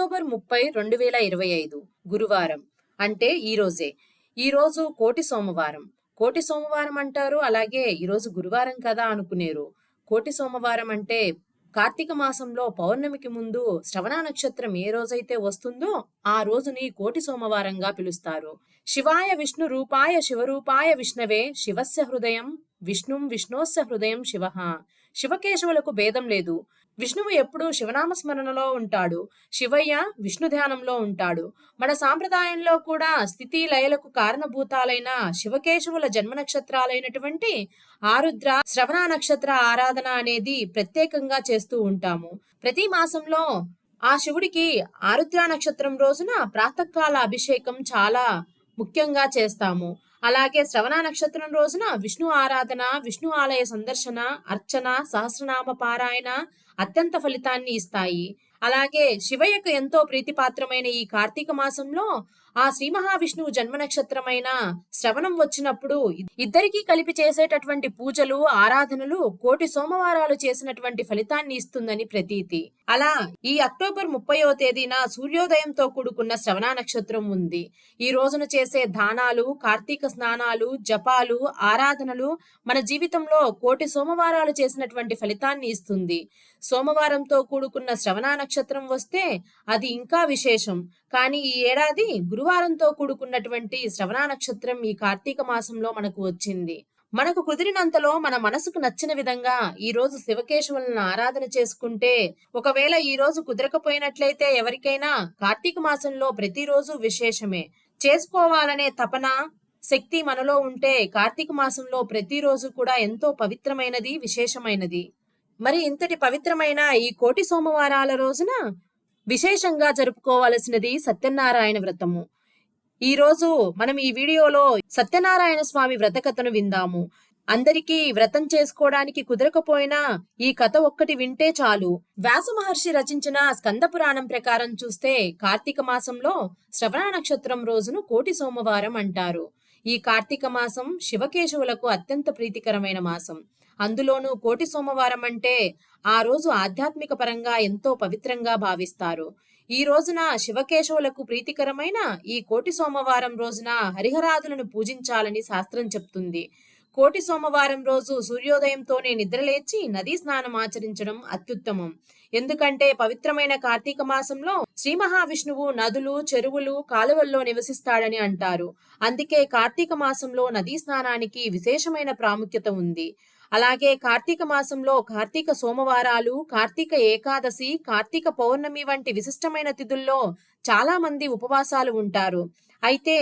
October ముప్పై రెండు వేల ఇరవై ఐదు గురువారం. అంటే ఈరోజే ఈరోజు కోటి సోమవారం. కోటి సోమవారం అంటారు అలాగే ఈరోజు గురువారం కదా అనుకునేరు. కోటి సోమవారం అంటే కార్తీక మాసంలో పౌర్ణమికి ముందు శ్రవణ నక్షత్రం ఏ రోజైతే వస్తుందో ఆ రోజుని కోటి సోమవారంగా పిలుస్తారు. శివాయ విష్ణు రూపాయ శివరూపాయ విష్ణవే శివస్య హృదయం విష్ణుం విష్ణోస్య హృదయం శివ. శివకేశవులకు భేదం లేదు. విష్ణువు ఎప్పుడూ శివనామ స్మరణలో ఉంటాడు. శివయ్య విష్ణు ధ్యానంలో ఉంటాడు. మన సాంప్రదాయంలో కూడా స్థితి లయలకు కారణభూతాలైన శివకేశవుల జన్మ నక్షత్రాలైనటువంటి ఆరుద్ర శ్రవణ నక్షత్ర ఆరాధన అనేది ప్రత్యేకంగా చేస్తూ ఉంటాము. ప్రతి మాసంలో ఆ శివుడికి ఆరుద్ర నక్షత్రం రోజున ప్రాతకాల అభిషేకం చాలా ముఖ్యంగా చేస్తాము. అలాగే శ్రవణ నక్షత్రం రోజున విష్ణు ఆరాధన విష్ణు ఆలయ సందర్శన అర్చన సహస్రనామ పారాయణ అత్యంత ఫలితాన్ని ఇస్తాయి. అలాగే శివయ్యకు ఎంతో ప్రీతిపాత్రమైన ఈ కార్తీక మాసంలో ఆ శ్రీ మహావిష్ణువు జన్మ నక్షత్రమైన శ్రవణం వచ్చినప్పుడు ఇద్దరికీ కలిపి చేసేటటువంటి పూజలు ఆరాధనలు కోటి సోమవారాలు చేసినటువంటి ఫలితాన్ని ఇస్తుందని ప్రతీతి. అలా ఈ అక్టోబర్ ముప్పయో తేదీన సూర్యోదయంతో కూడుకున్న శ్రవణ నక్షత్రం ఉంది. ఈ రోజున చేసే దానాలు కార్తీక స్నానాలు జపాలు ఆరాధనలు మన జీవితంలో కోటి సోమవారాలు చేసినటువంటి ఫలితాన్ని ఇస్తుంది. సోమవారంతో కూడుకున్న శ్రవణ నక్షత్రం వస్తే అది ఇంకా విశేషం. కానీ ఈ ఏడాది గురువారంతో కూడుకున్నటువంటి శ్రవణ నక్షత్రం ఈ కార్తీక మాసంలో మనకు వచ్చింది. మనకు కుదిరినంతలో మన మనసుకు నచ్చిన విధంగా ఈ రోజు శివకేశవులను ఆరాధన చేసుకుంటే ఒకవేళ ఈ రోజు కుదరకపోయినట్లయితే ఎవరికైనా కార్తీక మాసంలో ప్రతిరోజు విశేషమే. చేసుకోవాలనే తపన శక్తి మనలో ఉంటే కార్తీక మాసంలో ప్రతిరోజు కూడా ఎంతో పవిత్రమైనది విశేషమైనది. మరి ఇంతటి పవిత్రమైన ఈ కోటి సోమవారాల రోజున విశేషంగా జరుపుకోవలసినది సత్యనారాయణ వ్రతము. ఈ రోజు మనం ఈ వీడియోలో సత్యనారాయణ స్వామి వ్రత కథను విందాము. అందరికీ వ్రతం చేసుకోవడానికి కుదరకపోయినా ఈ కథ ఒక్కటి వింటే చాలు. వ్యాస మహర్షి రచించిన స్కంద పురాణం ప్రకారం చూస్తే కార్తీక మాసంలో శ్రవణ నక్షత్రం రోజును కోటి సోమవారం అంటారు. ఈ కార్తీక మాసం శివకేశవులకు అత్యంత ప్రీతికరమైన మాసం. అందులోనూ కోటి సోమవారం అంటే ఆ రోజు ఆధ్యాత్మిక పరంగా ఎంతో పవిత్రంగా భావిస్తారు. ఈ రోజున శివకేశవులకు ప్రీతికరమైన ఈ కోటి సోమవారం రోజున హరిహరాదులను పూజించాలని శాస్త్రం చెప్తుంది. కోటి సోమవారం రోజు సూర్యోదయంతోనే నిద్రలేచి నదీ స్నానం ఆచరించడం అత్యుత్తమం. ఎందుకంటే పవిత్రమైన కార్తీక మాసంలో శ్రీ మహావిష్ణువు నదులు చెరువులు కాలువల్లో నివసిస్తాడని అంటారు. అందుకే కార్తీక మాసంలో నదీ స్నానానికి విశేషమైన ప్రాముఖ్యత ఉంది. అలాగే కార్తీక మాసంలో కార్తీక సోమవారాలు కార్తీక ఏకాదశి కార్తీక పౌర్ణమి వంటి విశిష్టమైన తిథుల్లో చాలా మంది ఉపవాసాలు ఉంటారు. అయితే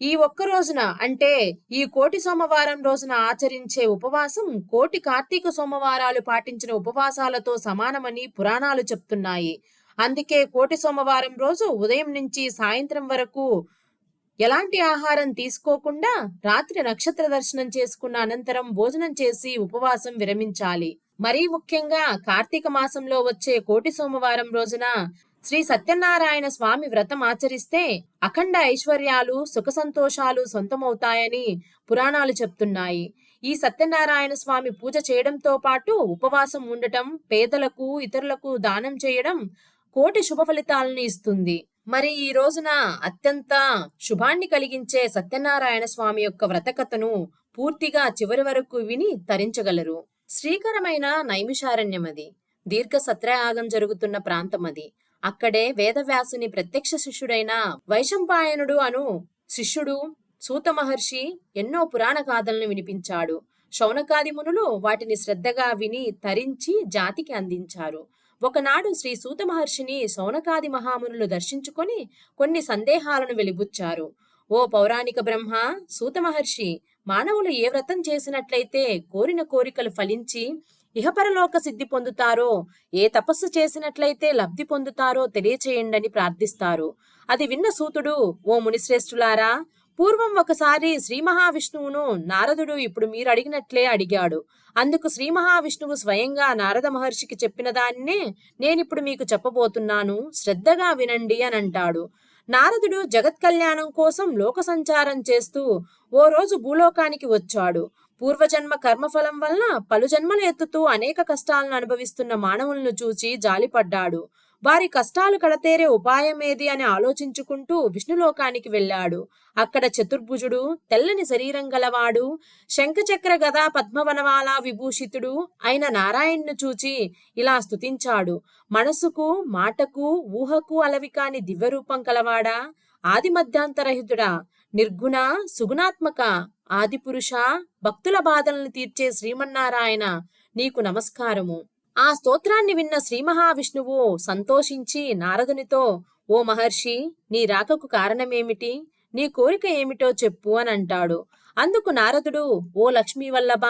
ఈ ఒక్క రోజున అంటే ఈ కోటి సోమవారం రోజున ఆచరించే ఉపవాసం కోటి కార్తీక సోమవారాలు పాటించిన ఉపవాసాలతో సమానమని పురాణాలు చెప్తున్నాయి. అందుకే కోటి సోమవారం రోజు ఉదయం నుంచి సాయంత్రం వరకు ఎలాంటి ఆహారం తీసుకోకుండా రాత్రి నక్షత్ర దర్శనం చేసుకున్న అనంతరం భోజనం చేసి ఉపవాసం విరమించాలి. మరీ ముఖ్యంగా కార్తీక మాసంలో వచ్చే కోటి సోమవారం రోజున శ్రీ సత్యనారాయణ స్వామి వ్రతం ఆచరిస్తే అఖండ ఐశ్వర్యాలు సుఖ సంతోషాలు సొంతమవుతాయని పురాణాలు చెప్తున్నాయి. ఈ సత్యనారాయణ స్వామి పూజ చేయడంతో పాటు ఉపవాసం ఉండటం పేదలకు ఇతరులకు దానం చేయడం కోటి శుభ ఫలితాలను ఇస్తుంది. మరి ఈ రోజున అత్యంత శుభాన్ని కలిగించే సత్యనారాయణ స్వామి యొక్క వ్రతకథను పూర్తిగా చివరి వరకు విని తరించగలరు. శ్రీకరమైన నైమిషారణ్యమది. దీర్ఘ సత్రయాగం జరుగుతున్న ప్రాంతమది. అక్కడే వేదవ్యాసుని ప్రత్యక్ష శిష్యుడైన వైశంపాయనుడు అను శిష్యుడు సూత మహర్షి ఎన్నో పురాణ గాథలను వినిపించాడు. శౌనకాది మునులు వాటిని శ్రద్ధగా విని తరించి జాతికి అందించారు. ఒకనాడు శ్రీ సూత మహర్షిని సౌనకాది మహామునులు దర్శించుకొని కొన్ని సందేహాలను వెలిబుచ్చారు. ఓ పౌరాణిక బ్రహ్మ సూత మహర్షి మానవులు ఏ వ్రతం చేసినట్లయితే కోరిన కోరికలు ఫలించి ఇహపరలోక సిద్ధి పొందుతారో ఏ తపస్సు చేసినట్లయితే లబ్ధి పొందుతారో తెలియచేయండని ప్రార్థిస్తారు. అది విన్న సూతుడు ఓ మునిశ్రేష్ఠులారా పూర్వం ఒకసారి శ్రీ మహావిష్ణువును నారదుడు ఇప్పుడు మీరు అడిగినట్లే అడిగాడు. అందుకు శ్రీ మహావిష్ణువు స్వయంగా నారద మహర్షికి చెప్పిన దాన్నే నేనిప్పుడు మీకు చెప్పబోతున్నాను. శ్రద్ధగా వినండి అని అంటాడు. నారదుడు జగత్ కళ్యాణం కోసం లోక సంచారం చేస్తూ ఓ రోజు భూలోకానికి వచ్చాడు. పూర్వజన్మ కర్మఫలం వలన పలు జన్మలు ఎత్తుతూ అనేక కష్టాలను అనుభవిస్తున్న మానవులను చూచి జాలిపడ్డాడు. వారి కష్టాలు కడతేరే ఉపాయమేది అని ఆలోచించుకుంటూ విష్ణులోకానికి వెళ్ళాడు. అక్కడ చతుర్భుజుడు తెల్లని శరీరం గలవాడు శంఖచక్ర గదా పద్మవనవాల విభూషితుడు అయిన నారాయణ్ను చూచి ఇలా స్తుతించాడు. మనసుకు మాటకు ఊహకు అలవి కాని దివ్యరూపం కలవాడా? ఆది మధ్యాంతరహితుడా? నిర్గుణ సుగుణాత్మక ఆదిపురుష భక్తుల బాధలను తీర్చే శ్రీమన్నారాయణ నీకు నమస్కారము. ఆ స్తోత్రాన్ని విన్న శ్రీ మహావిష్ణువు సంతోషించి నారదునితో ఓ మహర్షి నీ రాకకు కారణమేమిటి? నీ కోరిక ఏమిటో చెప్పు అని అంటాడు. అందుకు నారదుడు ఓ లక్ష్మీ వల్లభ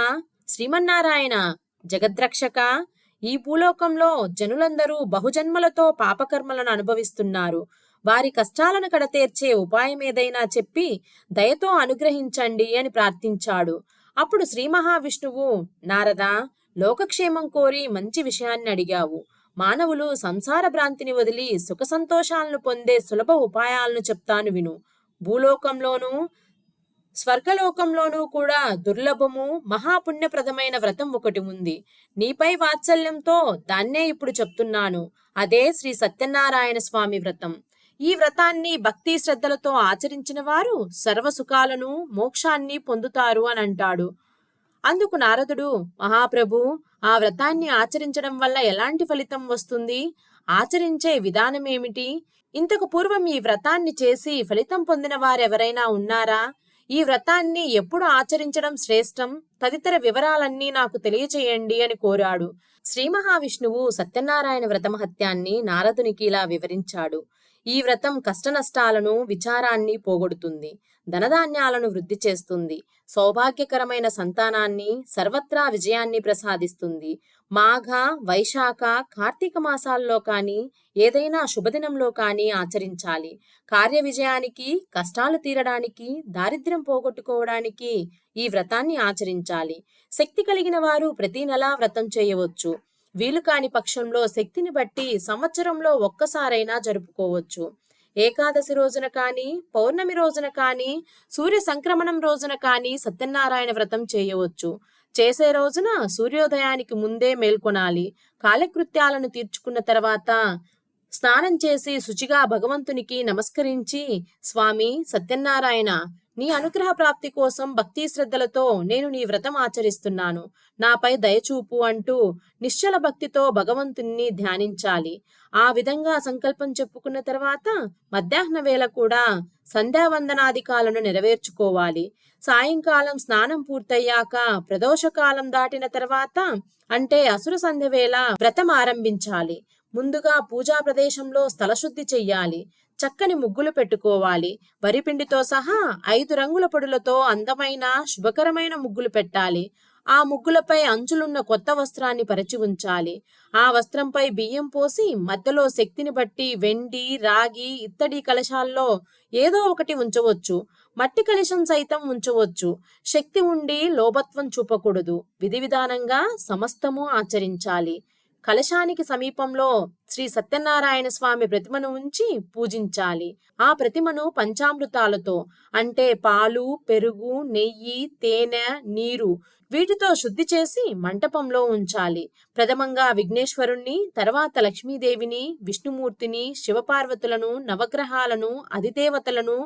శ్రీమన్నారాయణ జగద్రక్షక ఈ భూలోకంలో జనులందరూ బహుజన్మలతో పాపకర్మలను అనుభవిస్తున్నారు. వారి కష్టాలను కడతేర్చే ఉపాయం ఏదైనా చెప్పి దయతో అనుగ్రహించండి అని ప్రార్థించాడు. అప్పుడు శ్రీ మహావిష్ణువు నారదా లోకక్షేమం కోరి మంచి విషయాన్ని అడిగావు. మానవులు సంసార భ్రాంతిని వదిలి సుఖ సంతోషాలను పొందే సులభ ఉపాయాలను చెప్తాను విను. భూలోకంలోనూ స్వర్గలోకంలోనూ కూడా దుర్లభము మహాపుణ్యప్రదమైన వ్రతం ఒకటి ఉంది. నీపై వాత్సల్యంతో దాన్నే ఇప్పుడు చెప్తున్నాను. అదే శ్రీ సత్యనారాయణ స్వామి వ్రతం. ఈ వ్రతాన్ని భక్తి శ్రద్ధలతో ఆచరించిన వారు సర్వసుఖాలను మోక్షాన్ని పొందుతారు అని అంటాడు. అందుకు నారదుడు మహాప్రభు ఆ వ్రతాన్ని ఆచరించడం వల్ల ఎలాంటి ఫలితం వస్తుంది? ఆచరించే విధానమేమిటి ఇంతకు పూర్వం ఈ వ్రతాన్ని చేసి ఫలితం పొందిన వారెవరైనా ఉన్నారా? ఈ వ్రతాన్ని ఎప్పుడు ఆచరించడం శ్రేష్టం? తదితర వివరాలన్నీ నాకు తెలియచేయండి అని కోరాడు. శ్రీ మహావిష్ణువు సత్యనారాయణ వ్రతమహత్యాన్ని నారదునికి ఇలా వివరించాడు. ఈ వ్రతం కష్టనష్టాలను విచారాన్ని పోగొడుతుంది. ధనధాన్యాలను వృద్ధి చేస్తుంది. సౌభాగ్యకరమైన సంతానాన్ని సర్వత్రా విజయాన్ని ప్రసాదిస్తుంది. మాఘ వైశాఖ కార్తీక మాసాల్లో కానీ ఏదైనా శుభదినంలో కానీ ఆచరించాలి. కార్య విజయానికి కష్టాలు తీరడానికి దారిద్ర్యం పోగొట్టుకోవడానికి ఈ వ్రతాన్ని ఆచరించాలి. శక్తి కలిగిన వారు ప్రతి నెలా వ్రతం చేయవచ్చు. వీలు కాని పక్షంలో శక్తిని బట్టి సంవత్సరంలో ఒక్కసారైనా జరుపుకోవచ్చు. ఏకాదశి రోజున కానీ పౌర్ణమి రోజున కానీ సూర్య సంక్రమణం రోజున కానీ సత్యనారాయణ వ్రతం చేయవచ్చు. చేసే రోజున సూర్యోదయానికి ముందే మేల్కొనాలి. కాలకృత్యాలను తీర్చుకున్న తర్వాత స్నానం చేసి శుచిగా భగవంతునికి నమస్కరించి స్వామి సత్యనారాయణ నీ అనుగ్రహ ప్రాప్తి కోసం భక్తి శ్రద్ధలతో నేను నీ వ్రతం ఆచరిస్తున్నాను. నాపై దయచూపు అంటూ నిశ్చల భక్తితో భగవంతుణ్ణి ధ్యానించాలి. ఆ విధంగా సంకల్పం చెప్పుకున్న తర్వాత మధ్యాహ్న వేళ కూడా సంధ్యావందనాధికాలను నెరవేర్చుకోవాలి. సాయంకాలం స్నానం పూర్తయ్యాక ప్రదోషకాలం దాటిన తర్వాత అంటే అసుర సంధ్య వేళ వ్రతం ఆరంభించాలి. ముందుగా పూజా ప్రదేశంలో స్థలశుద్ధి చెయ్యాలి. చక్కని ముగ్గులు పెట్టుకోవాలి. వరిపిండితో సహా ఐదు రంగుల పొడులతో అందమైన శుభకరమైన ముగ్గులు పెట్టాలి. ఆ ముగ్గులపై అంచులున్న కొత్త వస్త్రాన్ని పరిచి ఉంచాలి. ఆ వస్త్రంపై బియ్యం పోసి మధ్యలో శక్తిని బట్టి వెండి రాగి ఇత్తడి కలశాల్లో ఏదో ఒకటి ఉంచవచ్చు. మట్టి కలశం సైతం ఉంచవచ్చు. శక్తి ఉండి లోభత్వం చూపకూడదు. విధి విధానంగా సమస్తము ఆచరించాలి. కలశానికి సమీపంలో శ్రీ సత్యనారాయణ స్వామి ప్రతిమను ఉంచి పూజించాలి. ఆ ప్రతిమను పంచామృతాలతో అంటే పాలు పెరుగు నెయ్యి తేనె నీరు వీటితో శుద్ధి చేసి మంటపంలో ఉంచాలి. ప్రథమంగా విఘ్నేశ్వరుణ్ణి తర్వాత లక్ష్మీదేవిని విష్ణుమూర్తిని శివపార్వతులను నవగ్రహాలను అధిదేవతలను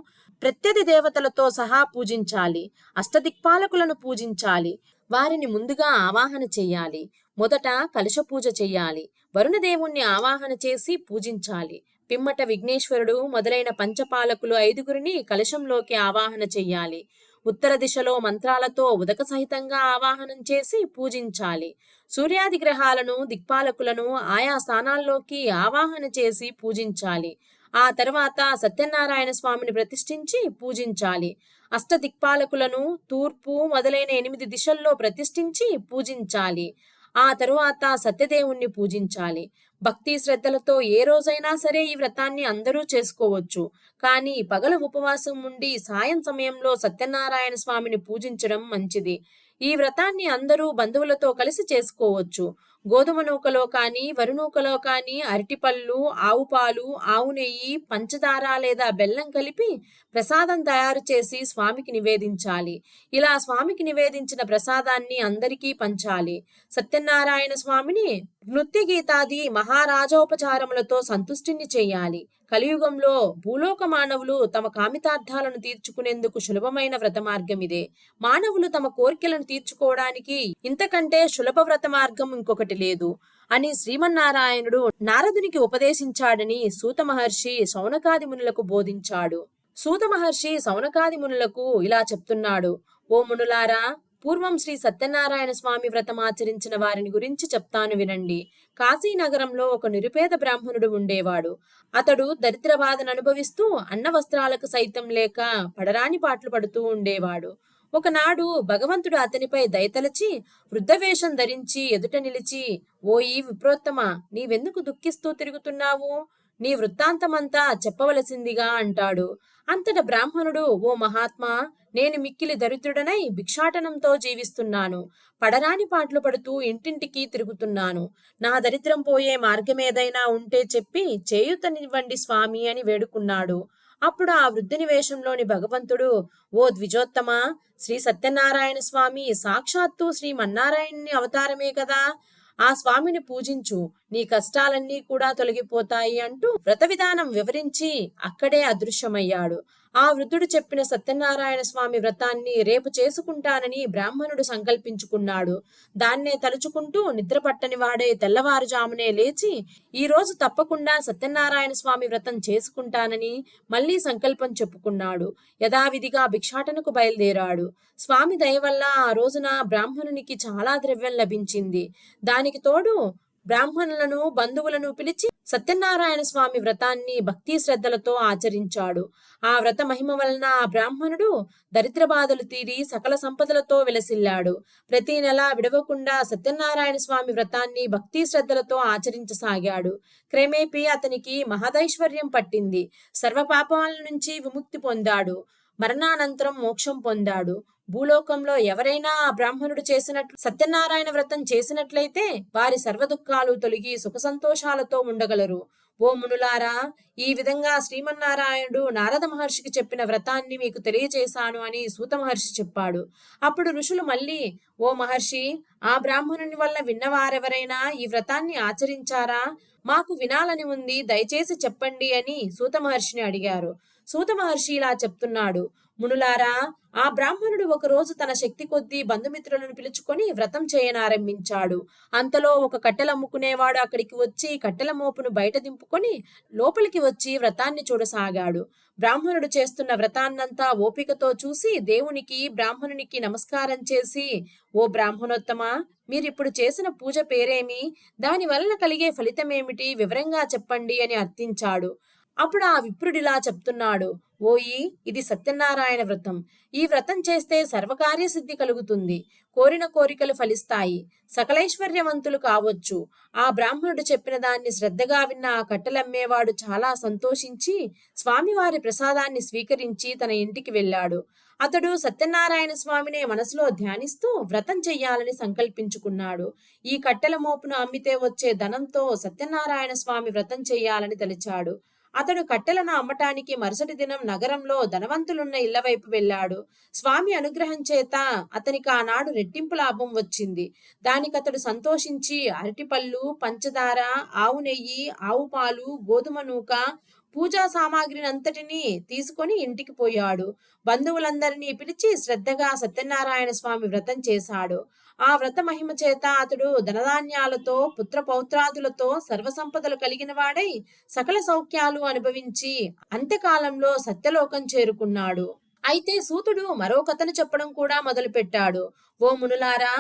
ప్రత్యధి దేవతలతో సహా పూజించాలి. అష్టదిక్పాలకులను పూజించాలి. వారిని ముందుగా ఆవాహన చేయాలి. మొదట కలశ పూజ చెయ్యాలి వరుణదేవుణ్ణి ఆవాహన చేసి పూజించాలి. పిమ్మట విఘ్నేశ్వరుడు మొదలైన పంచపాలకులు ఐదుగురిని కలశంలోకి ఆవాహన చెయ్యాలి. ఉత్తర దిశలో మంత్రాలతో ఉదక సహితంగా ఆవాహనం చేసి పూజించాలి. సూర్యాది గ్రహాలను దిక్పాలకులను ఆయా స్థానాల్లోకి ఆవాహన చేసి పూజించాలి. ఆ తర్వాత సత్యనారాయణ స్వామిని ప్రతిష్ఠించి పూజించాలి. అష్టదిక్పాలకులను తూర్పు మొదలైన ఎనిమిది దిశల్లో ప్రతిష్ఠించి పూజించాలి. ఆ తరువాత సత్యదేవుణ్ణి పూజించాలి. భక్తి శ్రద్ధలతో ఏ రోజైనా సరే ఈ వ్రతాన్ని అందరూ చేసుకోవచ్చు. కానీ పగల ఉపవాసం ఉండి సాయం సమయంలో సత్యనారాయణ స్వామిని పూజించడం మంచిది. ఈ వ్రతాన్ని అందరూ బంధువులతో కలిసి చేసుకోవచ్చు. గోధుమ నూకలో కానీ వరి నూకలో కానీ అరటిపళ్ళు ఆవు పాలు ఆవు నెయ్యి పంచదార లేదా బెల్లం కలిపి ప్రసాదం తయారు చేసి స్వామికి నివేదించాలి. ఇలా స్వామికి నివేదించిన ప్రసాదాన్ని అందరికీ పంచాలి. సత్యనారాయణ స్వామిని నృత్య గీతాది మహారాజోపచారములతో సంతుష్టిని చేయాలి. కలియుగంలో భూలోక మానవులు తమ కామితార్థాలను తీర్చుకునేందుకు సులభమైన వ్రత మార్గం ఇదే. మానవులు తమ కోరికలను తీర్చుకోవడానికి ఇంతకంటే సులభ వ్రత మార్గం ఇంకొకటి లేదు అని శ్రీమన్నారాయణుడు నారదునికి ఉపదేశించాడని సూత మహర్షి శౌనకాది మునులకు బోధించాడు. సూత మహర్షి సౌనకాది మునులకు ఇలా చెప్తున్నాడు. ఓ మునులారా పూర్వం శ్రీ సత్యనారాయణ స్వామి వ్రతం ఆచరించిన వారిని గురించి చెప్తాను వినండి. కాశీనగరంలో ఒక నిరుపేద బ్రాహ్మణుడు ఉండేవాడు. అతడు దరిద్ర బాధను అనుభవిస్తూ అన్న వస్త్రాలకు సైతం లేక పడరాని పాటలు పడుతూ ఉండేవాడు. ఒకనాడు భగవంతుడు అతనిపై దయతలచి వృద్ధవేషం ధరించి ఎదుట నిలిచి ఓయి విప్రోత్తమ నీవెందుకు దుఃఖిస్తూ తిరుగుతున్నావు? నీ వృత్తాంతమంతా చెప్పవలసిందిగా అంటాడు. అంతట బ్రాహ్మణుడు ఓ మహాత్మా నేను మిక్కిలి దరిద్రుడనై భిక్షాటనంతో జీవిస్తున్నాను. పడరాని పాటలు పడుతూ ఇంటింటికి తిరుగుతున్నాను. నా దరిద్రం పోయే మార్గమేదైనా ఉంటే చెప్పి చేయుతనివ్వండి స్వామి అని వేడుకున్నాడు. అప్పుడు ఆ వృద్ధుని వేషంలోని భగవంతుడు ఓ ద్విజోత్తమ శ్రీ సత్యనారాయణ స్వామి సాక్షాత్తు శ్రీ మన్నారాయణుని అవతారమే కదా. ఆ స్వామిని పూజించు. నీ కష్టాలన్నీ కూడా తొలగిపోతాయి అంటూ వ్రత విధానం వివరించి అక్కడే అదృశ్యమయ్యాడు. ఆ వృద్ధుడు చెప్పిన సత్యనారాయణ స్వామి వ్రతాన్ని రేపు చేసుకుంటానని బ్రాహ్మణుడు సంకల్పించుకున్నాడు. దాన్నే తలుచుకుంటూ నిద్ర పట్టని వాడే తెల్లవారుజామునే లేచి ఈ రోజు తప్పకుండా సత్యనారాయణ స్వామి వ్రతం చేసుకుంటానని మళ్ళీ సంకల్పం చెప్పుకున్నాడు. యథావిధిగా భిక్షాటనకు బయలుదేరాడు. స్వామి దయ వల్ల ఆ రోజున బ్రాహ్మణునికి చాలా ద్రవ్యం లభించింది. దానికి తోడు బ్రాహ్మణులను బంధువులను పిలిచి సత్యనారాయణ స్వామి వ్రతాన్ని భక్తి శ్రద్ధలతో ఆచరించాడు. ఆ వ్రత మహిమ వలన ఆ బ్రాహ్మణుడు దరిద్ర బాధలు తీరి సకల సంపదలతో విలసిల్లాడు. ప్రతి నెల విడవకుండా సత్యనారాయణ స్వామి వ్రతాన్ని భక్తి శ్రద్ధలతో ఆచరించసాగాడు. క్రమేపీ అతనికి మహదైశ్వర్యం పట్టింది. సర్వపాపాల నుంచి విముక్తి పొందాడు. మరణానంతరం మోక్షం పొందాడు. భూలోకంలో ఎవరైనా ఆ బ్రాహ్మణుడు చేసినట్లు సత్యనారాయణ వ్రతం చేసినట్లయితే వారి సర్వ దుఃఖాలు తొలగి సుఖ సంతోషాలతో ఉండగలరు. ఓ మునులారా ఈ విధంగా శ్రీమన్నారాయణుడు నారద మహర్షికి చెప్పిన వ్రతాన్ని మీకు తెలియజేశాను అని సూత మహర్షి చెప్పాడు. అప్పుడు ఋషులు మళ్ళీ ఓ మహర్షి ఆ బ్రాహ్మణుని వల్ల విన్నవారెవరైనా ఈ వ్రతాన్ని ఆచరించారా? మాకు వినాలని ఉంది దయచేసి చెప్పండి అని సూత మహర్షిని అడిగారు. సూత మహర్షి ఇలా చెప్తున్నాడు. మునులారా ఆ బ్రాహ్మణుడు ఒకరోజు తన శక్తి కొద్దీ బంధుమిత్రులను పిలుచుకొని వ్రతం చేయనారంభించాడు. అంతలో ఒక కట్టెలమ్ముకునేవాడు అక్కడికి వచ్చి కట్టెల మోపును బయట దింపుకొని లోపలికి వచ్చి వ్రతాన్ని చూడసాగాడు. బ్రాహ్మణుడు చేస్తున్న వ్రతాన్నంతా ఓపికతో చూసి దేవునికి బ్రాహ్మణునికి నమస్కారం చేసి ఓ బ్రాహ్మణోత్తమ మీరిప్పుడు చేసిన పూజ పేరేమి? దాని వలన కలిగే ఫలితమేమిటి? వివరంగా చెప్పండి అని అర్థించాడు. అప్పుడు ఆ విప్రుడిలా చెప్తున్నాడు ఓయి ఇది సత్యనారాయణ వ్రతం. ఈ వ్రతం చేస్తే సర్వకార్య సిద్ధి కలుగుతుంది. కోరిన కోరికలు ఫలిస్తాయి. సకలైశ్వర్యవంతులు కావచ్చు. ఆ బ్రాహ్మణుడు చెప్పిన దాన్ని శ్రద్ధగా విన్న ఆ కట్టెలమ్మేవాడు చాలా సంతోషించి స్వామివారి ప్రసాదాన్ని స్వీకరించి తన ఇంటికి వెళ్ళాడు. అతడు సత్యనారాయణ స్వామినే మనసులో ధ్యానిస్తూ వ్రతం చెయ్యాలని సంకల్పించుకున్నాడు. ఈ కట్టెల మోపును అమ్మితే వచ్చే ధనంతో సత్యనారాయణ స్వామి వ్రతం చెయ్యాలని తలిచాడు. అతడు కట్టెలను అమ్మటానికి మరుసటి దినం నగరంలో ధనవంతులున్న ఇళ్ళ వైపు వెళ్ళాడు. స్వామి అనుగ్రహం చేత అతనికి ఆనాడు రెట్టింపు లాభం వచ్చింది. దానికతడు సంతోషించి అరటిపళ్ళు పంచదార ఆవు నెయ్యి ఆవు పాలు గోధుమ నూక పూజా సామాగ్రిని అంతటినీ తీసుకొని ఇంటికి పోయాడు. బంధువులందరినీ పిలిచి శ్రద్ధగా సత్యనారాయణ స్వామి వ్రతం చేశాడు. ఆ వ్రత మహిమ చేత అతడు ధనధాన్యాలతో పుత్ర పౌత్రాదులతో సర్వసంపదలు కలిగిన వాడై సకల సౌఖ్యాలు అనుభవించి అంత్యకాలంలో సత్యలోకం చేరుకున్నాడు. అయితే సూతుడు మరో కథను చెప్పడం కూడా మొదలుపెట్టాడు. ఓ మునులారా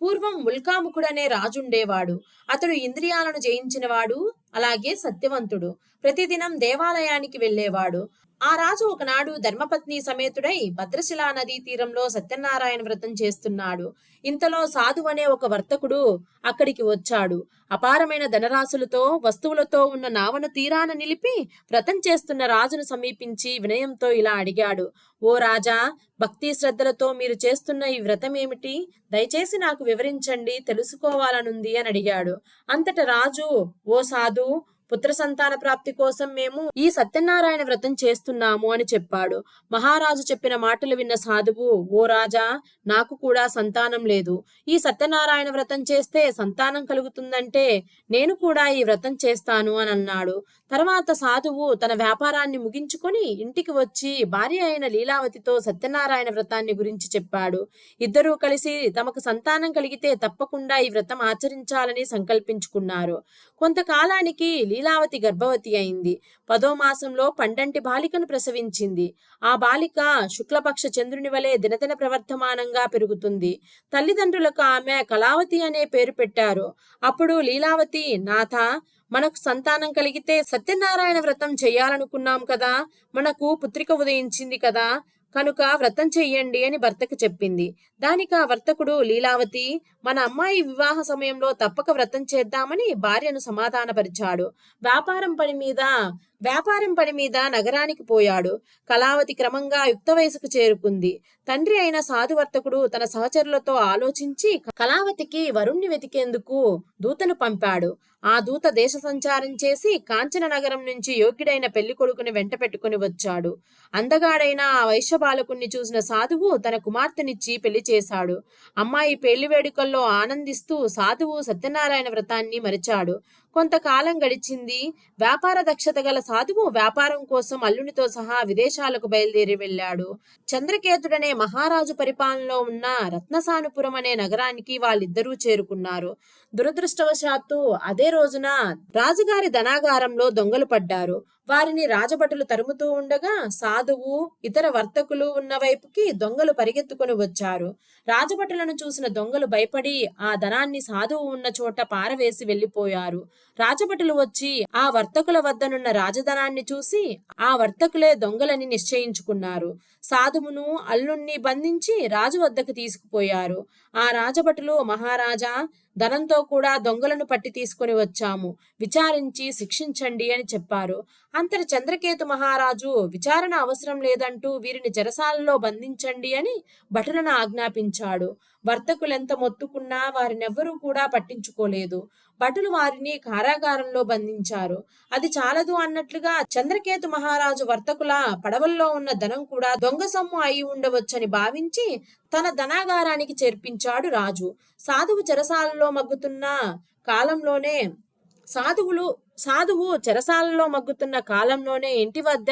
పూర్వం ఉల్కాముఖుడనే రాజుండేవాడు. అతడు ఇంద్రియాలను జయించినవాడు అలాగే సత్యవంతుడు. ప్రతిదినం దేవాలయానికి వెళ్ళేవాడు. ఆ రాజు ఒకనాడు ధర్మపత్ని సమేతుడై భద్రశిలా నదీ తీరంలో సత్యనారాయణ వ్రతం చేస్తున్నాడు. ఇంతలో సాధు అనే ఒక వర్తకుడు అక్కడికి వచ్చాడు. అపారమైన ధనరాశులతో వస్తువులతో ఉన్న నావను తీరాన నిలిపి వ్రతం చేస్తున్న రాజును సమీపించి వినయంతో ఇలా అడిగాడు. ఓ రాజా భక్తి శ్రద్ధలతో మీరు చేస్తున్న ఈ వ్రతం ఏమిటి? దయచేసి నాకు వివరించండి తెలుసుకోవాలనుంది అని అడిగాడు. అంతట రాజు ఓ సాధు పుత్ర సంతాన ప్రాప్తి కోసం మేము ఈ సత్యనారాయణ వ్రతం చేస్తున్నాము అని చెప్పాడు. మహారాజు చెప్పిన మాటలు విన్న సాధువు ఓ రాజా నాకు కూడా సంతానం లేదు. ఈ సత్యనారాయణ వ్రతం చేస్తే సంతానం కలుగుతుందంటే నేను కూడా ఈ వ్రతం చేస్తాను అని అన్నాడు. తర్వాత సాధువు తన వ్యాపారాన్ని ముగించుకొని ఇంటికి వచ్చి భార్య అయిన లీలావతితో సత్యనారాయణ వ్రతాన్ని గురించి చెప్పాడు. ఇద్దరూ కలిసి తమకు సంతానం కలిగితే తప్పకుండా ఈ వ్రతం ఆచరించాలని సంకల్పించుకున్నారు. కొంతకాలానికి లీలావతి గర్భవతి అయింది. పదో మాసంలో పండంటి బాలికను ప్రసవించింది. ఆ బాలిక శుక్లపక్ష చంద్రుని వలె దినదిన ప్రవర్ధమానంగా పెరుగుతుంది. తల్లిదండ్రులకు ఆమె కళావతి అనే పేరు పెట్టారు. అప్పుడు లీలావతి నాథ మనకు సంతానం కలిగితే సత్యనారాయణ వ్రతం చేయాలనుకున్నాం కదా. మనకు పుత్రిక ఉదయించింది కదా. కనుక వ్రతం చెయ్యండి అని భర్తకు చెప్పింది. దానికి ఆ వర్తకుడు లీలావతి మన అమ్మాయి వివాహ సమయంలో తప్పక వ్రతం చేద్దామని భార్యను సమాధానపరిచాడు. వ్యాపారం పని మీద వ్యాపారం పని మీద నగరానికి పోయాడు. కళావతి క్రమంగా యుక్త వయసుకు చేరుకుంది. తండ్రి అయిన సాధువర్తకుడు తన సహచరులతో ఆలోచించి కళావతికి వరుణ్ణి వెతికేందుకు దూతను పంపాడు. ఆ దూత దేశ సంచారం చేసి కాంచన నగరం నుంచి యోగ్యుడైన పెళ్ళి కొడుకుని వెంట పెట్టుకుని వచ్చాడు. అందగాడైన ఆ వైశ్య బాలకుణ్ణి చూసిన సాధువు తన కుమార్తెనిచ్చి పెళ్ళి చేశాడు. అమ్మాయి పెళ్ళి వేడుకల్లో ఆనందిస్తూ సాధువు సత్యనారాయణ వ్రతాన్ని మరిచాడు. కొంతకాలం గడిచింది. వ్యాపార దక్షత గల సాధువు వ్యాపారం కోసం అల్లునితో సహా విదేశాలకు బయలుదేరి వెళ్ళాడు. చంద్రకేతుడనే మహారాజు పరిపాలనలో ఉన్న రత్నసానుపురం అనే నగరానికి వాళ్ళిద్దరూ చేరుకున్నారు. దురదృష్టవశాత్తు అదే రోజున రాజుగారి ధనాగారంలో దొంగలు పడ్డారు. వారిని రాజభటులు తరుముతూ ఉండగా సాధువు ఇతర వర్తకులు ఉన్న వైపుకి దొంగలు పరిగెత్తుకొని వచ్చారు. రాజభటులను చూసిన దొంగలు భయపడి ఆ ధనాన్ని సాధువు ఉన్న చోట పారవేసి వెళ్ళిపోయారు రాజభటులు వచ్చి ఆ వర్తకుల వద్దనున్న రాజధనాన్ని చూసి ఆ వర్తకులే దొంగలని నిశ్చయించుకున్నారు. సాధువును అల్లుణ్ణి బంధించి రాజు వద్దకు తీసుకుపోయారు. ఆ రాజభటులు మహారాజా ధనంతో కూడా దొంగలను పట్టి తీసుకుని వచ్చాము. విచారించి శిక్షించండి అని చెప్పారు. అంతటి చంద్రకేతు మహారాజు విచారణ అవసరం లేదంటూ వీరిని చెరసాలలో బంధించండి అని భటులను ఆజ్ఞాపించాడు. వర్తకులెంత మొత్తుకున్నా వారినెవ్వరూ కూడా పట్టించుకోలేదు. భటులు వారిని కారాగారంలో బంధించారు. అది చాలదు అన్నట్లుగా చంద్రకేతు మహారాజు వర్తకుల పడవల్లో ఉన్న ధనం కూడా దొంగ సొమ్ము అయి ఉండవచ్చని భావించి తన ధనాగారానికి చేర్పించాడు రాజు. సాధువు చెరసాలలో మగ్గుతున్న కాలంలోనే సాధువులు సాధువు చెరసాలలో మగ్గుతున్న కాలంలోనే ఇంటి వద్ద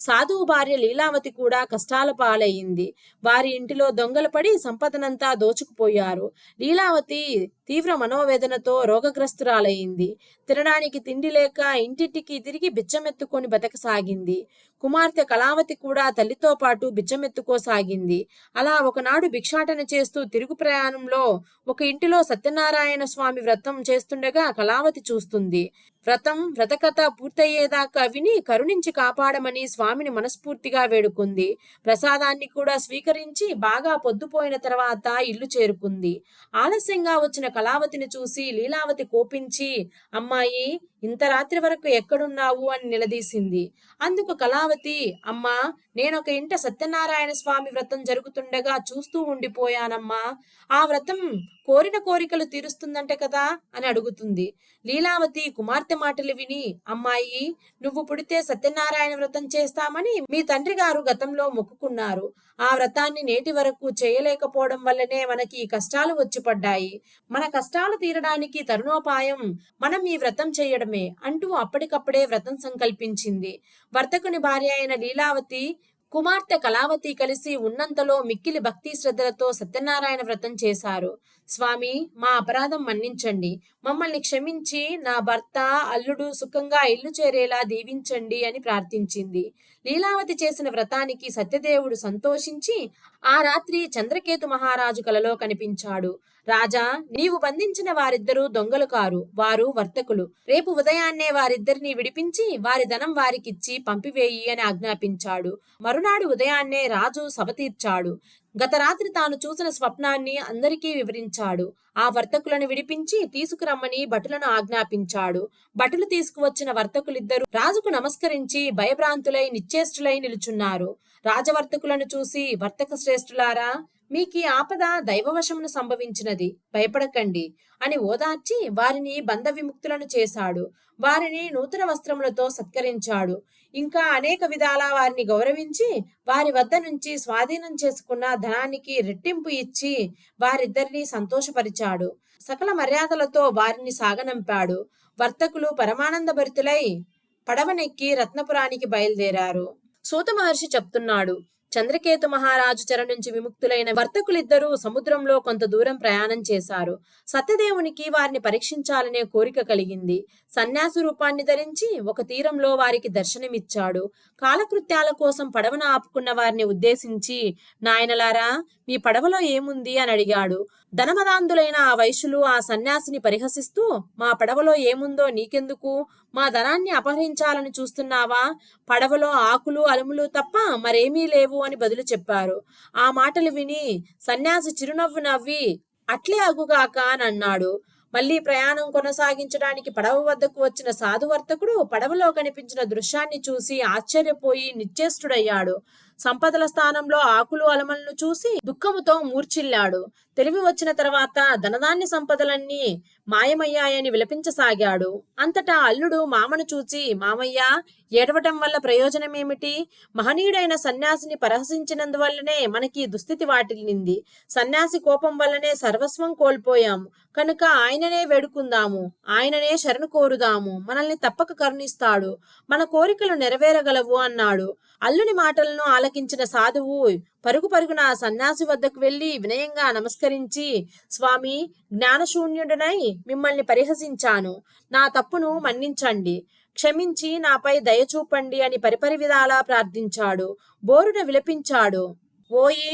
సాధువు భార్య లీలావతి కూడా కష్టాల పాలయ్యింది వారి ఇంటిలో దొంగలు పడి సంపదనంతా దోచుకుపోయారు. లీలావతి తీవ్ర మనోవేదనతో రోగగ్రస్తురాలయ్యింది తినడానికి తిండి లేక ఇంటింటికి తిరిగి బిచ్చమెత్తుకొని బతకసాగింది. కుమార్తె కళావతి కూడా తల్లితో పాటు బిచ్చమెత్తుకోసాగింది. అలా ఒకనాడు భిక్షాటన చేస్తూ తిరుగు ప్రయాణంలో ఒక ఇంటిలో సత్యనారాయణ స్వామి వ్రతం చేస్తుండగా కళావతి చూస్తుంది. వ్రతం వ్రతకథ పూర్తయ్యేదాకా విని కరుణించి కాపాడమని స్వామిని మనస్ఫూర్తిగా వేడుకుంది. ప్రసాదాన్ని కూడా స్వీకరించి బాగా పొద్దుపోయిన తర్వాత ఇల్లు చేరుకుంది. ఆలస్యంగా వచ్చిన కళావతిని చూసి లీలావతి కోపించి అమ్మాయి ఇంత రాత్రి వరకు ఎక్కడున్నావు అని నిలదీసింది. అందుకు కళావతి అమ్మా నేనొక ఇంట సత్యనారాయణ స్వామి వ్రతం జరుగుతుండగా చూస్తూ ఉండిపోయానమ్మా. ఆ వ్రతం కోరిన కోరికలు తీరుస్తుందంటే కదా అని అడుగుతుంది. లీలావతి కుమార్తె మాటలు విని అమ్మాయి నువ్వు పుడితే సత్యనారాయణ వ్రతం చేస్తామని మీ తండ్రి గారు గతంలో మొక్కుకున్నారు. ఆ వ్రతాన్ని నేటి వరకు చేయలేకపోవడం వల్లనే మనకి ఈ కష్టాలు వచ్చి పడ్డాయి. మన కష్టాలు తీరడానికి తరుణోపాయం మనం ఈ వ్రతం చేయడమే అంటూ అప్పటికప్పుడే వ్రతం సంకల్పించింది. వర్తకుని భార్య అయిన లీలావతి కుమార్తె కళావతి కలిసి ఉన్నంతలో మిక్కిలి భక్తి శ్రద్ధలతో సత్యనారాయణ వ్రతం చేశారు. స్వామి మా అపరాధం మన్నించండి. మమ్మల్ని క్షమించి నా భర్త అల్లుడు సుఖంగా ఇల్లు చేరేలా దీవించండి అని ప్రార్థించింది. లీలావతి చేసిన వ్రతానికి సత్యదేవుడు సంతోషించి ఆ రాత్రి చంద్రకేతు మహారాజు కలలో కనిపించాడు. రాజా నీవు బంధించిన వారిద్దరూ దొంగలు కారు వారు వర్తకులు. రేపు ఉదయాన్నే వారిద్దరిని విడిపించి వారి ధనం వారికిచ్చి పంపివేయి అని ఆజ్ఞాపించాడు. మరునాడు ఉదయాన్నే రాజు సభ తీర్చాడు. గత రాత్రి తాను చూసిన స్వప్నాన్ని అందరికీ వివరించాడు. ఆ వర్తకులను విడిపించి తీసుకురమ్మని భటులను ఆజ్ఞాపించాడు. భటులు తీసుకువచ్చిన వర్తకులిద్దరూ రాజుకు నమస్కరించి భయభ్రాంతులై నిశ్చేష్టులై నిలుచున్నారు. రాజవర్తకులను చూసి వర్తక శ్రేష్ఠులారా మీకీ ఆపద దైవవశమును సంభవించినది. భయపడకండి అని ఓదార్చి వారిని బంధ విముక్తులను చేశాడు. వారిని నూతన వస్త్రములతో సత్కరించాడు. ఇంకా అనేక విధాల వారిని గౌరవించి వారి వద్ద నుంచి స్వాధీనం చేసుకున్న ధనానికి రెట్టింపు ఇచ్చి వారిద్దరిని సంతోషపరిచాడు. సకల మర్యాదలతో వారిని సాగనంపాడు. వర్తకులు పరమానంద భరితులై పడవనెక్కి రత్నపురానికి బయలుదేరారు. సూత మహర్షి చెప్తున్నాడు చంద్రకేతు మహారాజు చెర నుంచి విముక్తులైన వర్తకులిద్దరూ సముద్రంలో కొంత దూరం ప్రయాణం చేశారు. సత్యదేవునికి వారిని పరీక్షించాలనే కోరిక కలిగింది. సన్యాసి రూపాన్ని ధరించి ఒక తీరంలో వారికి దర్శనమిచ్చాడు. కాలకృత్యాల కోసం పడవను ఆపుకున్న వారిని ఉద్దేశించి నాయనలారా మీ పడవలో ఏముంది? అని అడిగాడు. ధనమదాంధులైన ఆ వైశ్యులు ఆ సన్యాసిని పరిహసిస్తూ మా పడవలో ఏముందో నీకెందుకు? మా ధనాన్ని అపహరించాలని చూస్తున్నావా? పడవలో ఆకులు అలుములు తప్ప మరేమీ లేవు అని బదులు చెప్పారు. ఆ మాటలు విని సన్యాసి చిరునవ్వు నవ్వి అట్లే అగుగాక అని అన్నాడు. మళ్ళీ ప్రయాణం కొనసాగించడానికి పడవ వద్దకు వచ్చిన సాధువర్తకుడు పడవలో కనిపించిన దృశ్యాన్ని చూసి ఆశ్చర్యపోయి నిశ్చేష్టుడయ్యాడు. సంపదల స్థానంలో ఆకులు అలమలను చూసి దుఃఖముతో మూర్చిల్లాడు తెలివి వచ్చిన తర్వాత ధనధాన్య సంపదలన్నీ మాయమయ్యాయని విలపించసాగాడు. అంతటా అల్లుడు మామను చూచి మామయ్య ఏడవటం వల్ల ప్రయోజనమేమిటి? మహనీయుడైన సన్యాసిని పరహసించినందువల్లనే మనకి దుస్థితి వాటిల్లింది. సన్యాసి కోపం వల్లనే సర్వస్వం కోల్పోయాము. కనుక ఆయననే వేడుకుందాము. ఆయననే శరణు కోరుదాము. మనల్ని తప్పక కరుణిస్తాడు. మన కోరికలు నెరవేరగలవు అన్నాడు. అల్లుని మాటలను ఆలకించిన సాధువు పరుగు పరుగున సన్యాసి వద్దకు వెళ్ళి వినయంగా నమస్కరించి స్వామి జ్ఞానశూన్యుడనై మిమ్మల్ని పరిహసించాను. నా తప్పును మన్నించండి. క్షమించి నాపై దయ చూపండి అని పరిపరి విధాలా ప్రార్థించాడు. బోరున విలపించాడు. ఓయి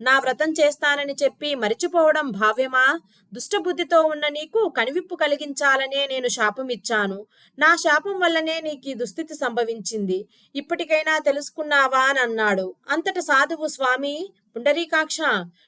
నా వ్రతం చేస్తానని చెప్పి మరిచిపోవడం భావ్యమా? దుష్టబుద్ధితో ఉన్న నీకు కనివిప్పు కలిగించాలనే నేను శాపం ఇచ్చాను నా శాపం వల్లనే నీకు దుస్థితి సంభవించింది. ఇప్పటికైనా తెలుసుకున్నావా? అని అన్నాడు. అంతట సాధువు స్వామి! పుండరీకాక్ష!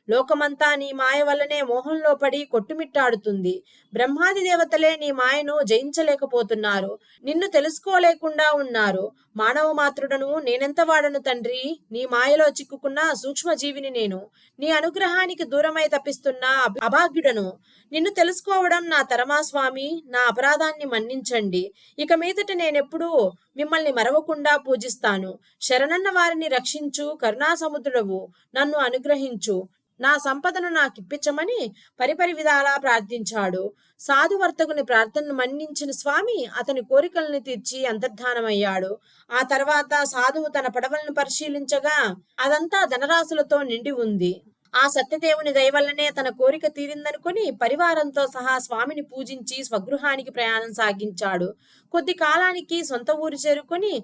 లోకమంతా నీ మాయ వల్లనే మోహంలో పడి కొట్టుమిట్టాడుతుంది. బ్రహ్మాది దేవతలే నీ మాయను జయించలేకపోతున్నారు. నిన్ను తెలుసుకోలేకుండా ఉన్నారు. మానవ మాతృడను నేనెంత వాడను తండ్రి? నీ మాయలో చిక్కుకున్న సూక్ష్మజీవిని నేను. నీ అనుగ్రహానికి దూరమై తప్పిస్తున్న అభాగ్యుడను. నిన్ను తెలుసుకోవడం నా తరమా స్వామి. నా అపరాధాన్ని మన్నించండి. ఇక మీదట నేనెప్పుడూ మిమ్మల్ని మరవకుండా పూజిస్తాను. శరణన్న వారిని రక్షించు కరుణాసముద్రుడవు. నన్ను అనుగ్రహించు. నా సంపదను నాకిప్పించమని పరిపరి విధాలా ప్రార్థించాడు. సాధువర్తకుని ప్రార్థనను మన్నించిన స్వామి అతని కోరికలను తీర్చి అంతర్ధానమయ్యాడు. ఆ తర్వాత సాధువు తన పడవలను పరిశీలించగా అదంతా ధనరాశులతో నిండి ఉంది. ఆ సత్యదేవుని దయవల్లనే తన కోరిక తీరిందనుకొని పరివారంతో సహా స్వామిని పూజించి స్వగృహానికి ప్రయాణం సాగించాడు. కొద్ది కాలానికి సొంత ఊరు చేరుకొని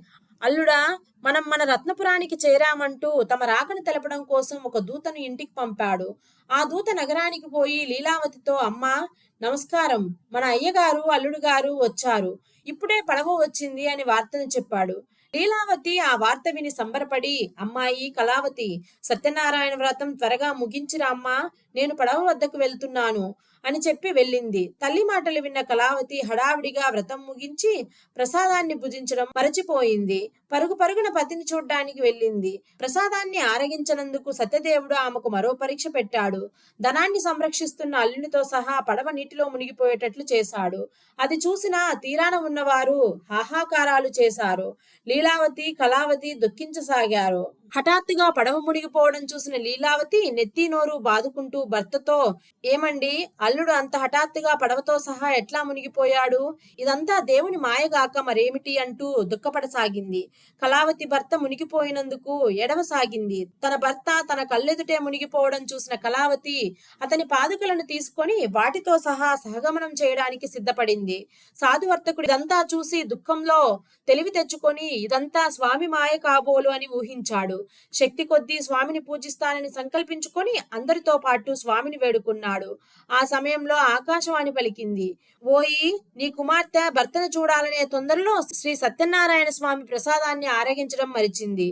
అల్లుడా మనం మన రత్నపురానికి చేరామంటూ తమ రాకను తెలపడం కోసం ఒక దూతను ఇంటికి పంపాడు. ఆ దూత నగరానికి పోయి లీలావతితో అమ్మా నమస్కారం. మన అయ్యగారు అల్లుడు గారు వచ్చారు. ఇప్పుడే పడవ వచ్చింది అని వార్తను చెప్పాడు. లీలావతి ఆ వార్త విని సంబరపడి అమ్మాయి కళావతి సత్యనారాయణ వ్రతం త్వరగా ముగించిరా అమ్మా నేను పడవ వద్దకు వెళ్తున్నాను. అని చెప్పి వెళ్ళింది. తల్లి మాటలు విన్న కళావతి హడావిడిగా వ్రతం ముగించి ప్రసాదాన్ని భుజించడం మరచిపోయింది. పరుగు పరుగున పతిని చూడ్డానికి వెళ్ళింది. ప్రసాదాన్ని ఆరగించనందుకు సత్యదేవుడు ఆమెకు మరో పరీక్ష పెట్టాడు. ధనాన్ని సంరక్షిస్తున్న అల్లునితో సహా పడవ నీటిలో మునిగిపోయేటట్లు చేశాడు. అది చూసిన తీరాన ఉన్నవారు హాహాకారాలు చేశారు. లీలావతి కళావతి దుఃఖించసాగారు. హఠాత్తుగా పడవ మునిగిపోవడం చూసిన లీలావతి నెత్తి నోరు బాదుకుంటూ భర్తతో ఏమండి అల్లుడు అంత హఠాత్తుగా పడవతో సహా ఎట్లా మునిగిపోయాడు? ఇదంతా దేవుని మాయగాక మరేమిటి? అంటూ దుఃఖపడసాగింది. కళావతి భర్త మునిగిపోయినందుకు ఎడవసాగింది తన భర్త తన కళ్ళెదుటే మునిగిపోవడం చూసిన కళావతి అతని పాదుకలను తీసుకొని వాటితో సహా సహగమనం చేయడానికి సిద్ధపడింది. సాధువర్తకుడు ఇదంతా చూసి దుఃఖంలో తెలివి తెచ్చుకొని ఇదంతా స్వామి మాయ కాబోలు అని ఊహించాడు. శక్తి కొద్దీ స్వామిని పూజిస్తానని సంకల్పించుకొని అందరితో పాటు స్వామిని వేడుకున్నాడు. ఆ సమయంలో ఆకాశవాణి పలికింది ఓయి నీ కుమార్తె భర్తను చూడాలనే తొందరలో శ్రీ సత్యనారాయణ స్వామి ప్రసాదాన్ని ఆరగించడం మరిచింది.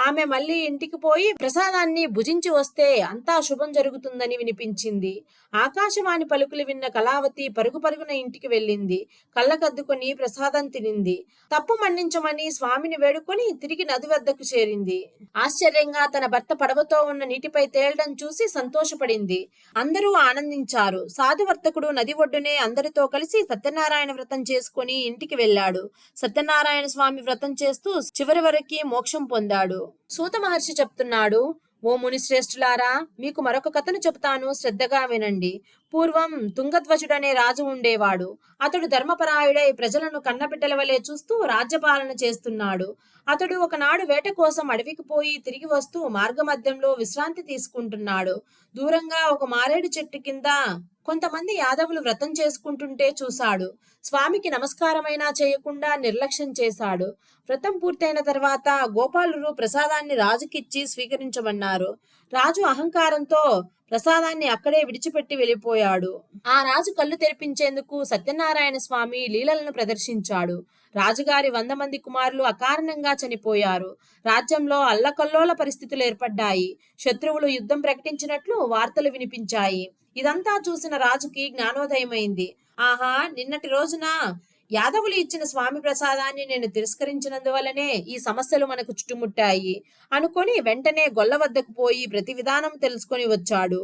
ఆమె మళ్ళీ ఇంటికి పోయి ప్రసాదాన్ని భుజించి వస్తే అంతా శుభం జరుగుతుందని వినిపించింది. ఆకాశవాణి పలుకులు విన్న కళావతి పరుగు పరుగున ఇంటికి వెళ్ళింది. కళ్ళకద్దుకొని ప్రసాదం తినింది. తప్పు మన్నించమని స్వామిని వేడుకొని తిరిగి నది వద్దకు చేరింది. ఆశ్చర్యంగా తన భర్త పడవతో ఉన్న నీటిపై తేలడం చూసి సంతోషపడింది. అందరూ ఆనందించారు. సాధువర్తకుడు నది ఒడ్డునే అందరితో కలిసి సత్యనారాయణ వ్రతం చేసుకుని ఇంటికి వెళ్ళాడు. సత్యనారాయణ స్వామి వ్రతం చేస్తూ చివరి వరకు మోక్షం పొందాడు. సూత మహర్షి చెప్తున్నాడు ఓ మునిశ్రేష్ఠులారా మీకు మరొక కథను చెప్తాను శ్రద్ధగా వినండి. పూర్వం తుంగధ్వజుడనే రాజు ఉండేవాడు. అతడు ధర్మపరాయుడై ప్రజలను కన్నబిడ్డల వలె చూస్తూ రాజ్యపాలన చేస్తున్నాడు. అతడు ఒకనాడు వేట కోసం అడవికి పోయి తిరిగి వస్తూ మార్గమధ్యంలో విశ్రాంతి తీసుకుంటున్నాడు. దూరంగా ఒక మారేడు చెట్టు కింద కొంతమంది యాదవులు వ్రతం చేసుకుంటుంటే చూశాడు. స్వామికి నమస్కారమైనా చేయకుండా నిర్లక్ష్యం చేశాడు. వ్రతం పూర్తయిన తర్వాత గోపాలురు ప్రసాదాన్ని రాజుకిచ్చి స్వీకరించమన్నారు. రాజు అహంకారంతో ప్రసాదాన్ని అక్కడే విడిచిపెట్టి వెళ్ళిపోయాడు. ఆ రాజు కళ్ళు తెరిపించేందుకు సత్యనారాయణ స్వామి లీలలను ప్రదర్శించాడు. రాజుగారి వంద మంది కుమారులు అకారణంగా చనిపోయారు. రాజ్యంలో అల్లకల్లోల పరిస్థితులు ఏర్పడ్డాయి. శత్రువులు యుద్ధం ప్రకటించినట్లు వార్తలు వినిపించాయి. ఇదంతా చూసిన రాజుకి జ్ఞానోదయమైంది. ఆహా నిన్నటి రోజున యాదవులు ఇచ్చిన స్వామి ప్రసాదాన్ని నేను తిరస్కరించినందువలనే ఈ సమస్యలు మనకు చుట్టుముట్టాయి అనుకొని వెంటనే గొల్ల వద్దకు పోయి ప్రతి విధానం తెలుసుకొని వచ్చాడు.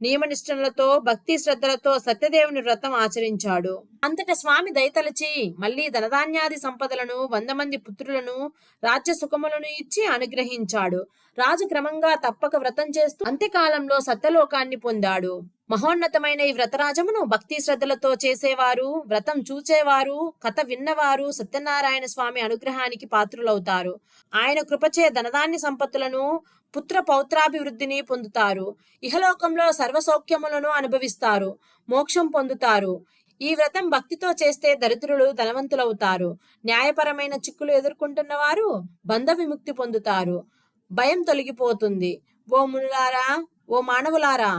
నియమనిష్టలతో భక్తి శ్రద్ధలతో సత్యదేవుని వ్రతం ఆచరించాడు. అంతట స్వామి దయతలచి మళ్ళీ ధనధాన్యాది సంపదలను వంద మంది పుత్రులను రాజ్య సుఖములను ఇచ్చి అనుగ్రహించాడు. రాజు క్రమంగా తప్పక వ్రతం చేస్తూ అంత్యకాలంలో సత్యలోకాన్ని పొందాడు. మహోన్నతమైన ఈ వ్రతరాజమును భక్తి శ్రద్ధలతో చేసేవారు వ్రతం చూచేవారు కథ విన్నవారు సత్యనారాయణ స్వామి అనుగ్రహానికి పాత్రులవుతారు. ఆయన కృపచే ధనధాన్య సంపత్తులను పుత్ర పౌత్రాభివృద్ధిని పొందుతారు. ఇహలోకంలో సర్వసౌఖ్యములను అనుభవిస్తారు మోక్షం పొందుతారు. ఈ వ్రతం భక్తితో చేస్తే దరిద్రులు ధనవంతులవుతారు. న్యాయపరమైన చిక్కులు ఎదుర్కొంటున్న వారు బంధ విముక్తి పొందుతారు. భయం తొలగిపోతుంది. ఓ మునులారా ఓ మానవులారా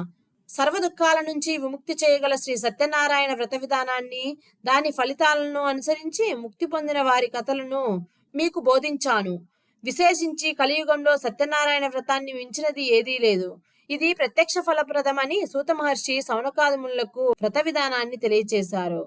సర్వ దుఃఖాల నుంచి విముక్తి చేయగల శ్రీ సత్యనారాయణ వ్రత విధానాన్ని దాని ఫలితాలను అనుసరించి ముక్తి పొందిన వారి కథలను మీకు బోధించాను. విశేషించి కలియుగంలో సత్యనారాయణ వ్రతాన్ని మించినది ఏదీ లేదు. ఇది ప్రత్యక్ష ఫలప్రదమని సూత మహర్షి సౌనకాదములకు వ్రత విధానాన్ని తెలియచేశారు.